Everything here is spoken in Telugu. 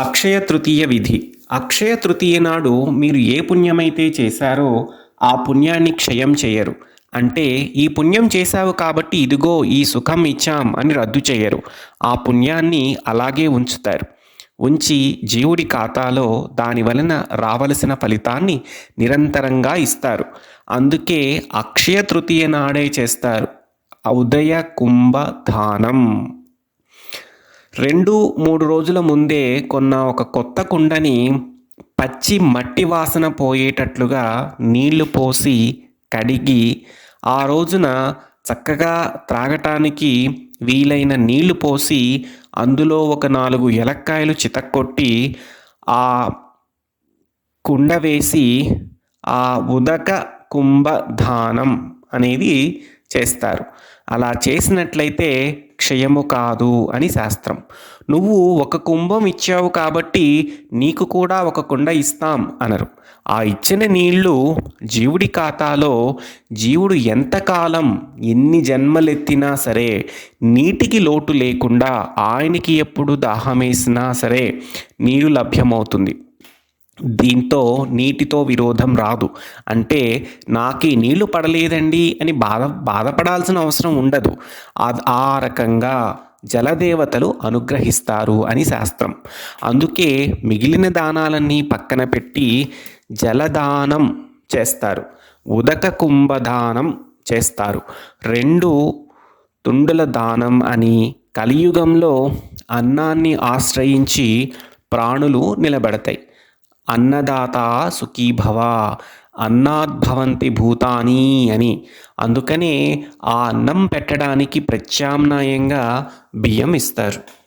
అక్షయ తృతీయ విధి. అక్షయ తృతీయ నాడు మీరు ఏ పుణ్యమైతే చేశారో ఆ పుణ్యాన్ని క్షయం చేయరు. అంటే ఈ పుణ్యం చేశావు కాబట్టి ఇదిగో ఈ సుఖం ఇచ్చాం అని రద్దు చేయరు. ఆ పుణ్యాన్ని అలాగే ఉంచుతారు. ఉంచి జీవుడి ఖాతాలో దాని వలన రావలసిన ఫలితాన్ని నిరంతరంగా ఇస్తారు. అందుకే అక్షయ తృతీయ నాడే చేస్తారు. ఉదయ కుంభ దానం రెండు మూడు రోజుల ముందే కొన్న ఒక కొత్త కుండని పచ్చి మట్టి వాసన పోయేటట్లుగా నీళ్ళు పోసి కడిగి ఆ రోజున చక్కగా త్రాగటానికి వీలైన నీళ్ళు పోసి అందులో ఒక నాలుగు ఎలక్కాయలు చితక్కొట్టి ఆ కుండ వేసి ఆ ఉదక కుంభధానం అనేది చేస్తారు. అలా చేసినట్లయితే క్షయము కాదు అని శాస్త్రం. నువ్వు ఒక కుంభం ఇచ్చావు కాబట్టి నీకు కూడా ఒక కుండ ఇస్తాం అనరు. ఆ ఇచ్చిన నీళ్ళు జీవుడి ఖాతాలో జీవుడు ఎంతకాలం ఎన్ని జన్మలెత్తినా సరే నీటికి లోటు లేకుండా ఆయనకి ఎప్పుడు దాహమేసినా సరే నీరు లభ్యమవుతుంది. దీంతో నీటితో విరోధం రాదు. అంటే నాకు ఈ నీళ్ళు పడలేదండి అని బాధ బాధపడాల్సిన అవసరం ఉండదు. ఆ- ఆ రకంగా జలదేవతలు అనుగ్రహిస్తారు అని శాస్త్రం. అందుకే మిగిలిన దానాలన్నీ పక్కన పెట్టి జలదానం చేస్తారు. ఉదక కుంభదానం చేస్తారు. రెండు తుండుల దానం అని కలియుగంలో అన్నాన్ని ఆశ్రయించి ప్రాణులు నిలబడతాయి. అన్నదాత సుఖీభవ అన్నాద్భవంతి భూతాని అని. అందుకనే ఆ అన్నం పెట్టడానికి ప్రత్యామ్నాయంగా బియ్యం ఇస్తారు.